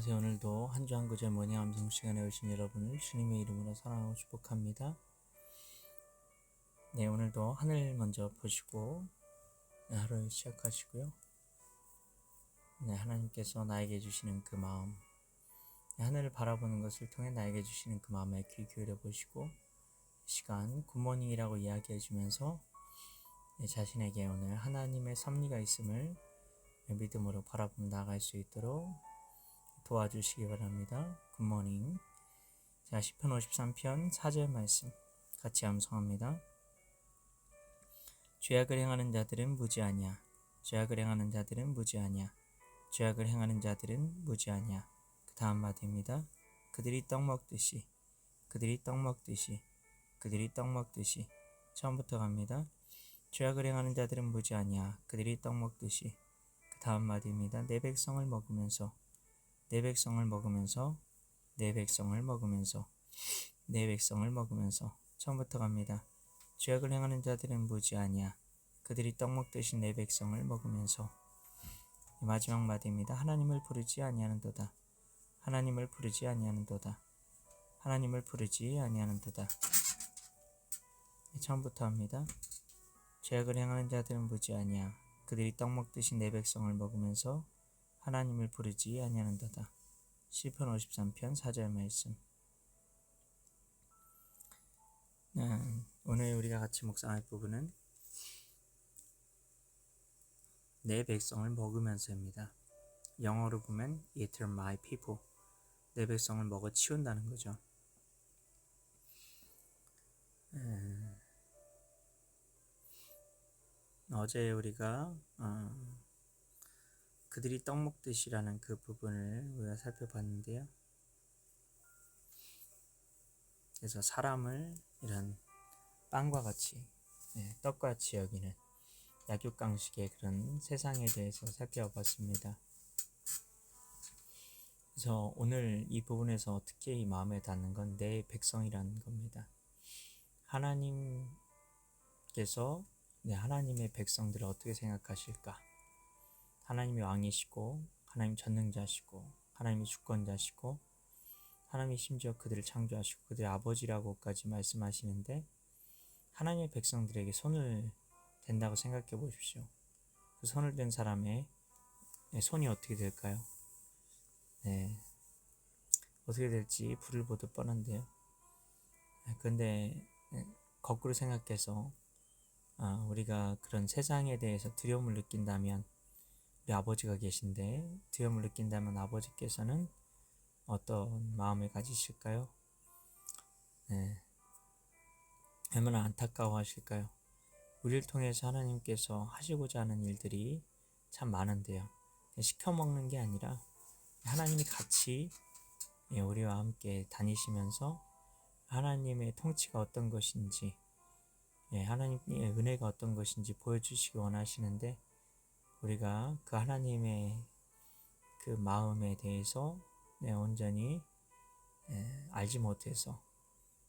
안녕하세요. 오늘도 한 주 한 구절 모닝 암송 시간에 오신 여러분을 주님의 이름으로 사랑하고 축복합니다. 네, 오늘도 하늘 먼저 보시고 네, 하루를 시작하시고요. 네, 하나님께서 나에게 주시는 그 마음, 네, 하늘을 바라보는 것을 통해 나에게 주시는 그 마음에 귀 기울여 보시고 시간 굿모닝이라고 이야기해 주면서 네, 자신에게 오늘 하나님의 섭리가 있음을 믿음으로 바라보며 나아갈 수 있도록 도와주시기 바랍니다. 굿모닝. 자, 10편 53편 4절 말씀 같이 암송합니다. 죄악을 행하는 자들은 무지하냐. 죄악을 행하는 자들은 무지하냐. 죄악을 행하는 자들은 무지하냐. 그 다음 마디입니다. 그들이 떡 먹듯이, 그들이 떡 먹듯이, 그들이 떡 먹듯이. 처음부터 갑니다. 죄악을 행하는 자들은 무지하냐. 그들이 떡 먹듯이. 그 다음 마디입니다. 내 백성을 먹으면서 내 백성을 먹으면서 내 백성을 먹으면서 내 백성을 먹으면서 처음부터 갑니다. 죄악을 행하는 자들은 무지하냐 그들이 떡 먹듯이 내 백성을 먹으면서 마지막 마디입니다. 하나님을 부르지 아니하는도다. 하나님을 부르지 아니하는도다. 하나님을 부르지 아니하는도다. 처음부터 합니다. 죄악을 행하는 자들은 무지하냐 그들이 떡 먹듯이 내 백성을 먹으면서 하나님을 부르지 아니하는도다. 시편 53편 4절 말씀. 네, 오늘 우리가 같이 묵상할 부분은 내 백성을 먹으면서입니다. 영어로 보면 eat my people. 내 백성을 먹어 치운다는 거죠. 음, 어제 우리가 어, 그들이 떡 먹듯이라는 그 부분을 우리가 살펴봤는데요. 그래서 사람을 이런 빵과 같이 네, 떡같이 여기는 약육강식의 그런 세상에 대해서 살펴봤습니다. 그래서 오늘 이 부분에서 특히 마음에 닿는 건 내 백성이라는 겁니다. 하나님께서 네, 하나님의 백성들을 어떻게 생각하실까? 하나님이 왕이시고 하나님 전능자시고 하나님이 주권자시고 하나님이 심지어 그들을 창조하시고 그들의 아버지라고까지 말씀하시는데 하나님의 백성들에게 손을 댄다고 생각해 보십시오. 그 손을 댄 사람의 네, 손이 어떻게 될까요? 네. 어떻게 될지 불을 보듯 뻔한데요. 그런데 네, 거꾸로 생각해서 아, 우리가 그런 세상에 대해서 두려움을 느낀다면 우리 아버지가 계신데 두려움을 느낀다면 아버지께서는 어떤 마음을 가지실까요? 네. 얼마나 안타까워하실까요? 우리를 통해서 하나님께서 하시고자 하는 일들이 참 많은데요. 시켜 먹는 게 아니라 하나님이 같이 예, 우리와 함께 다니시면서 하나님의 통치가 어떤 것인지, 예, 하나님의 은혜가 어떤 것인지 보여주시기 원하시는데 우리가 그 하나님의 그 마음에 대해서 네, 온전히 예, 알지 못해서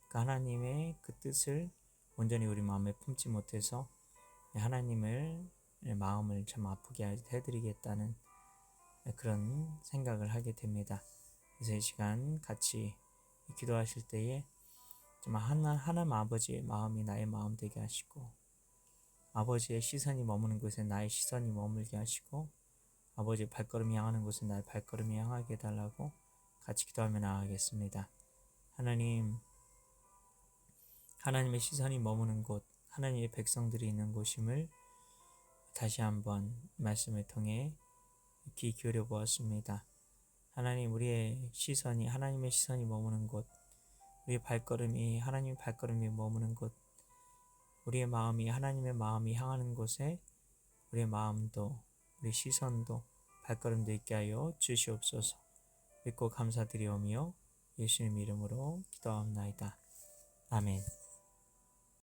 그 하나님의 그 뜻을 온전히 우리 마음에 품지 못해서 하나님을 마음을 참 아프게 해드리겠다는 그런 생각을 하게 됩니다. 그래서 이 시간 같이 기도하실 때에 정 하나, 하나님 아버지의 마음이 나의 마음 되게 하시고 아버지의 시선이 머무는 곳에 나의 시선이 머물게 하시고 아버지의 발걸음이 향하는 곳에 나의 발걸음이 향하게 해달라고 같이 기도하며 나아가겠습니다. 하나님, 하나님의 시선이 머무는 곳, 하나님의 백성들이 있는 곳임을 다시 한번 말씀을 통해 귀 기울여 보았습니다. 하나님, 우리의 시선이, 하나님의 시선이 머무는 곳, 우리의 발걸음이, 하나님의 발걸음이 머무는 곳, 우리의 마음이 하나님의 마음이 향하는 곳에 우리의 마음도 우리 시선도 발걸음도 있게 하여 주시옵소서. 믿고 감사드리오며 예수님 이름으로 기도합나이다. 아멘.